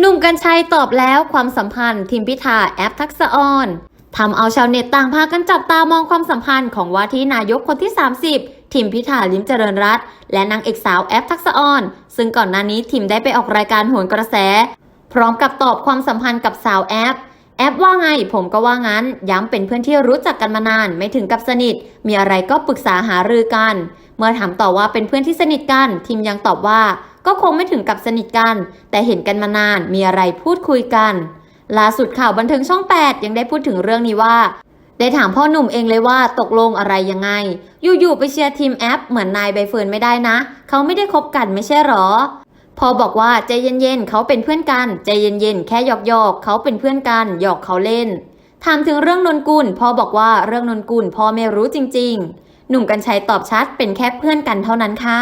หนุ่มกัญชัยตอบแล้วความสัมพันธ์ ทีมพิธาแอปทักษะออนทำเอาชาวเน็ตต่างพากันจับตามองความสัมพันธ์ของว่าที่นายกคนที่ 30 ทีมพิธาลิมเจริญรัตและนางเอกสาวแอปทักษะออน ซึ่งก่อนหน้านี้ทีมได้ไปออกรายการโหนกระแส พร้อมกับตอบความสัมพันธ์กับสาวแอปแอปว่าไงผมก็ว่างั้น ย้ำเป็นเพื่อนที่รู้จักกันมานานไม่ถึงกับสนิท มีอะไรก็ปรึกษาหารือกัน เมื่อถามต่อว่าเป็นเพื่อนที่สนิทกัน ทีมยังตอบว่า ก็คงไม่ถึงกับสนิทกัน แต่เห็นกันมานานมีอะไรพูดคุยกัน ล่าสุดข่าวบันเทิงช่อง 8 ยังได้พูดถึงเรื่องนี้ว่า ได้ถามพ่อหนุ่มเองเลยว่าตกลงอะไรยังไง อยู่ๆไปเชียร์ทีมแอปเหมือนนายใบเฟิร์นไม่ได้นะ เขาไม่ได้คบกันไม่ใช่หรอพอบอกว่าใจเย็นๆเขาเป็นเพื่อนกันใจเย็นๆแค่หยอกๆเขาเป็นเพื่อนกันหยอกเขาเล่นถามถึงเรื่องนนกุลพ่อบอกว่าเรื่องนนกุลพ่อไม่รู้จริง ๆ หนุ่มกัญชัยตอบชัดเป็นแค่เพื่อนกันเท่านั้นค่ะ